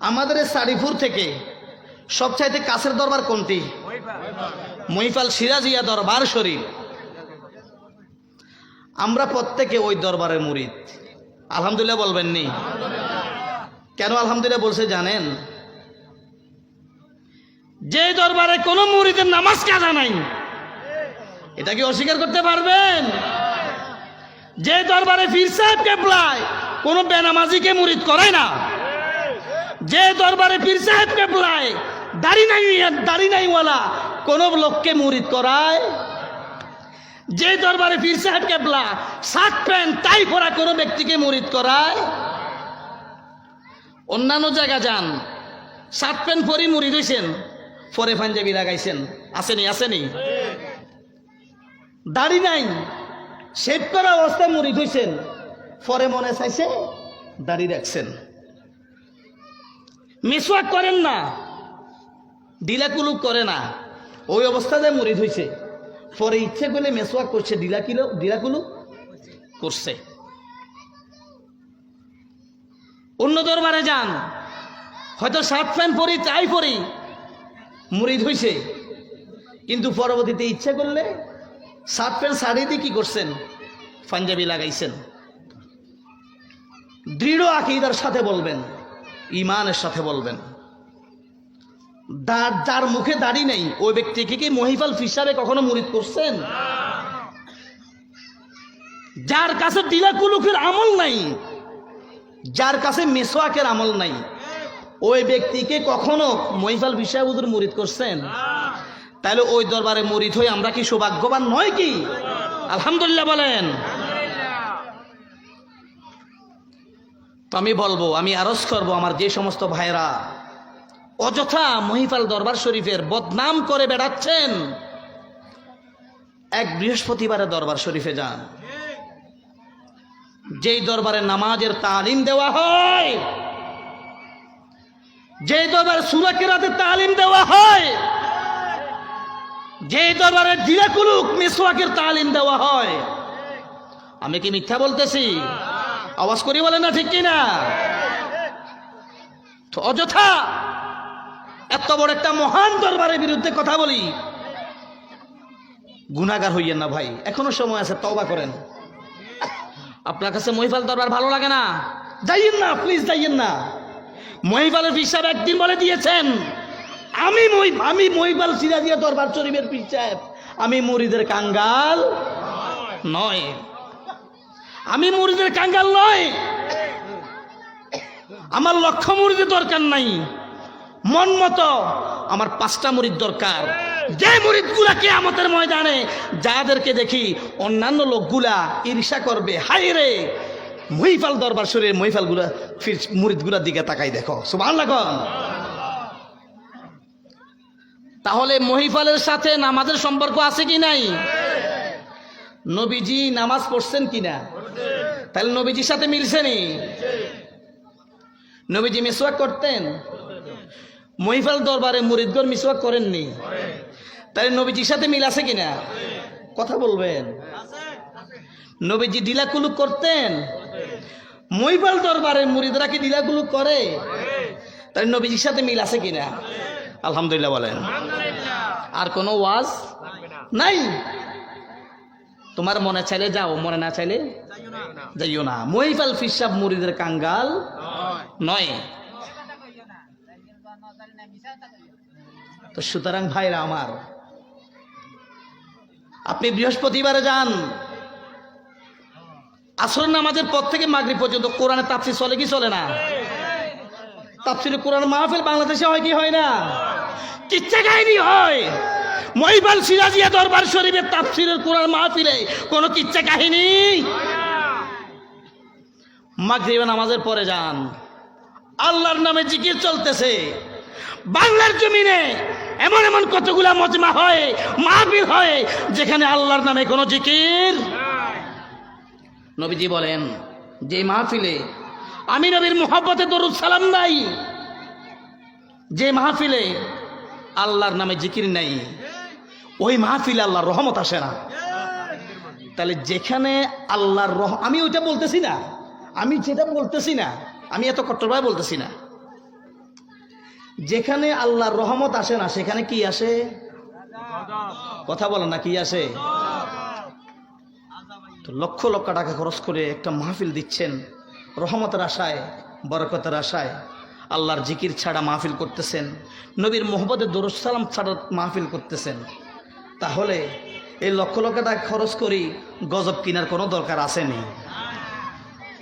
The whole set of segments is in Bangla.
আমাদের এই সারিপুর থেকে সবচাইতে কাছের দরবার কোনটি? মহিফাল সিরাজিয়া দরবার শরীফ। আমরা প্রত্যেকে ওই দরবারের মুরিদ। আলহামদুলিল্লাহ বলবেন নি? কেন আলহামদুলিল্লাহ বলছে জানেন? যে দরবারে কোনো মুরিদের নামাজ কাজা নাই, এটা কি অস্বীকার করতে পারবেন? যে দরবারে ফির সাহেব কেবলায় কোনো বেনামাজিকে মুরিদ করে না। যে দরবারে পীর সাহেবকে কেবলায় দাড়ি নাই, দাড়ি নাইওয়ালা, কোন লোককে মুরিদ করায়। যে দরবারে পীর সাহেব কেবলা শার্ট প্যান্ট তাই পরা কোনো ব্যক্তিকে মুরিদ করায়। অন্যান্য জায়গা যান শার্ট প্যান্ট পরি মুরিদ হয়েছেন পরে পাঞ্জাবি লাগাইছেন। আসেনি আসেনি। দাড়ি নাই, শেভ করা অবস্থায় মুড়ি হয়েছেন পরে মনে চাইছে দাড়ি রাখছেন। মিসওয়াক করেন না। ডিলাকুলুক করে না। ওই অবস্থাতে মরিদ হয়েছে পরে ইচ্ছে করলে মেসওয়াক করছে, ডিলাকিলো ডিলাকুলুক করছে। অন্য দরবারে যান। হয়তো শার্ট প্যান্ট পরি, তাই পরি মুরিদ হয়েছে কিন্তু পরবর্তীতে ইচ্ছে করলে শার্ট প্যান্ট শাড়ি দিয়ে কি করছেন? পাঞ্জাবি লাগাইছেন। দৃঢ় আকিদার সাথে বলবেন। ইমানের সাথে বলবেন। যার মুখে দাড়ি নেই, ওই ব্যক্তিকে কি মহিফাল ফিসাবে কখনো মুরিদ করছেন? যার কাছে ডিলাকুলুকের আমল নাই, যার কাছে মেসোয়াকের আমল নাই, ওই ব্যক্তিকে কখনো মহিফাল হুজুর মুরিদ করছেন? তাহলে ওই দরবারে মুরিদ হয়ে আমরা কি সৌভাগ্যবান নয় কি? আলহামদুলিল্লাহ বলেন। তো আমি বলব, আমি আরজ করব আমার যে সমস্ত ভাইরা অযথা মহিফাল দরবার শরীফের বদনাম করে বেড়াচ্ছেন। এক বৃহস্পতিবারে দরবার শরীফে যান। যেই দরবারে নামাজের তালিম দেওয়া হয়, যেই দরবারে সুরাকেরাতে তালিম দেওয়া হয় যে দরবারে ডিরাকুলুক মিসওয়াকের তালিম দেওয়া হয়। আমি কি মিথ্যা বলতেছি? আওয়াজ করি বলে না ঠিক কিনা? অযথা এত বড় একটা মহান দরবারের বিরুদ্ধে কথা বলি। গুনাগার হইয়েন না ভাই, এখনও সময় আছে, তওবা করেন। আপনার কাছে মহিফাল দরবার ভালো লাগে না? যাইয়েন না প্লিজ যাইয়েন না। মহিফালের পিসাব একদিন বলে দিয়েছেন, আমি আমি মহিফাল সিরাজিয়া দরবার শরীফের পীর আমি মুরিদের কাঙ্গাল নয়। আমি মুরিদের কাঙ্গাল নয় আমার লক্ষ্য মুরিদের দরকার নাই। মন মতো আমার পাঁচটা মুরিদ দরকার। যে মুরিদ গুলাকে আমাদের ময়দানে যাদেরকে দেখি অন্যান্য লোকগুলা ঈর্ষা করবে হাই রে! মহিফাল দরবার শরীরের মহিফালগুলা ফির মুরিদগুলার দিকে তাকাই দেখো। সুবাহ তাহলে মহিফালের সাথে নামাজের সম্পর্ক আছে কি নাই? নবীজি নামাজ পড়ছেন কিনা? তাহলে নবীজির সাথে মিলছে নি? নবীজি মিসওয়াক করতেন? মহিফাল দরবারে মুরিদগর মিসওয়াক করেননি? তাহলে নবীজির সাথে মিল আছে কিনা? কথা বলবেন। নবীজি ডিলাকুলুক করতেন? মহিফাল দরবারে মুরিদরা কি ডিলাকুলুক করে? তাহলে নবীজির সাথে মিল আছে কিনা? আলহামদুলিল্লাহ বলেন। আর কোনো ওয়াজ? নাই। তোমার মনে চাইলে যাও, মনে না চাইলে যাইও না। মহিফাল ফিসাব মুরিদের কাঙ্গাল নয়। তো সুতরাং ভাইরা আমার, আপনি বৃহস্পতিবারে যান। আসর নামাজের পর থেকে মাগরি পর্যন্ত কোরআনে তাপসি চলে কি চলে না? তাপসিরে কোরআন মাহফিল বাংলাদেশে হয় কি হয় না? কিচ্ছা কাহিনী হয়। মহিবাল সিরাজিয়া দরবার শরীফের তাফসিরের কোরআন মাহফিলে কোনো কিচ্ছা কাহিনী মাগরিব নামাজের পরে যান। আল্লাহর নামে জিকির চলতেছে। বাংলার জমিনে এমন এমন কতগুলা মজমা হয়, মাহফিল হয়, যেখানে আল্লাহর নামে কোনো জিকির নবীজি বলেন, যে মাহফিলে আমি নবীর মোহাব্বতে দরুদ সালাম নাই যে মাহফিলে আল্লাহর নামে জিকির নাই, ওই মাহফিলে আল্লাহর রহমত আসে না। তাহলে যেখানে আল্লাহর রহ আমি ওইটা বলতেছি না। আমি যেটা বলতেছি না, আমি এত কট্টরভাবে বলতেছি না। যেখানে আল্লাহর রহমত আসে না, সেখানে কি আসে? কথা বলেন না, কি আসে? লক্ষ লক্ষ টাকা খরচ করে একটা মাহফিল দিচ্ছেন, রহমতের আশায়, বরকতের আশায়। আল্লাহর জিকির ছাড়া মাহফিল করতেছেন, নবীর মোহাম্মদের দরুসালাম ছাড়া মাহফিল করতেছেন। তাহলে এই লক্ষ লক্ষ টাকা খরচ করি গজব কেনার কোনো দরকার আসেনি।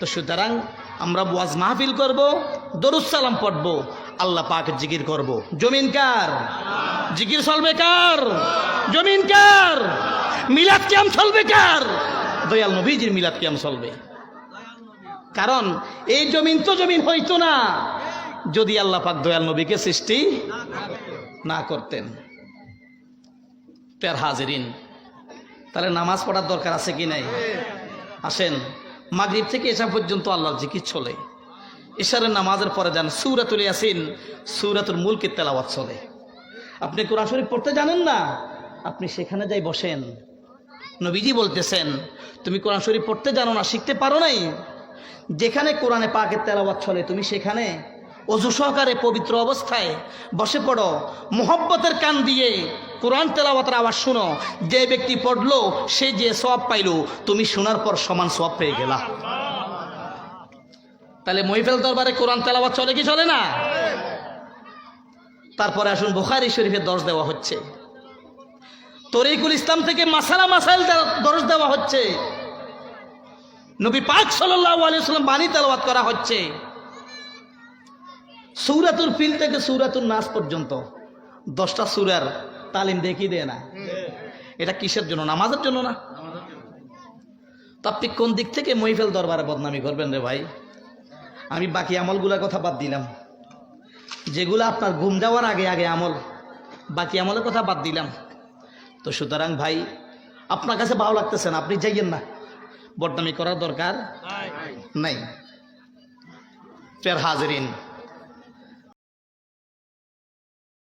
তো সুতরাং আমরা ওয়াজ মাহফিল করব দরুসালাম পড়ব, আল্লাহ পাক জিকির করব। জমিন কার? জিকির চলবে কার? জমিন কার? মিলাদ ক্যাম চলবে কার? দয়াল নবীজির মিলাদ ক্যাম চলবে। কারণ এই জমিন তো জমিন হইতো না। যদি আল্লাহ পাক দয়াল নবীকে সৃষ্টি না করতেন। প্যার হাজিরিন, তাহলে নামাজ পড়ার দরকার আছে কি নাই? আসেন। মাগরিব থেকে এসা পর্যন্ত আল্লাহর জিকির চলে। ইশারের নামাজের পরে যান সুরাতুল ইয়াসিন, সুরাতুল মুলকের তেলাওয়াত চলে। আপনি কোরআন শরীফ পড়তে জানেন না? আপনি সেখানে যাই বসেন। নবীজি বলতেছেন, তুমি কোরআন শরীফ পড়তে জানো না, শিখতে পারো নাই? যেখানে কোরআনে পাকের তেলাওয়াত চলে, তুমি সেখানে অজু সহকারে পবিত্র অবস্থায় বসে পড়ো। মোহব্বতের কান দিয়ে কোরআন তেলাওয়াতের আওয়াজ শুনো। যে ব্যক্তি পড়ল, সে যে সব পাইলো, তুমি শোনার পর সমান সব পেয়ে গেলা। তাহলে মহিফেল দরবারে কোরআন তেলাওয়াত চলে কি চলে না? তারপরে আসুন বুখারি শরীফের দর্শ দেওয়া হচ্ছে। তরিকুল ইসলাম থেকে মাসালা মাসাইল দর্শ দেওয়া হচ্ছে। নবী পাক আলিয়াল্লাম বাণী তেলাওয়াত করা হচ্ছে। সৌরাতুল ফিল থেকে সৌরাতুল নাস পর্যন্ত দশটা সুরার তালিম দেখিয়ে দেয় না। এটা কিসের জন্য? নামাজের জন্য না? তো আপনি কোন দিক থেকে মহিফেল দরবারে বদনামি করবেন রে ভাই? আমি বাকি আমলগুলোর কথা বাদ দিলাম। যেগুলো আপনার ঘুম যাওয়ার আগে আগে আমল বাকি আমলের কথা বাদ দিলাম। তো সুতরাং ভাই আপনার কাছে ভালো লাগতেছে না আপনি যাইয়েন না। বদনামি করার দরকার নাই। ফের হাজরিন।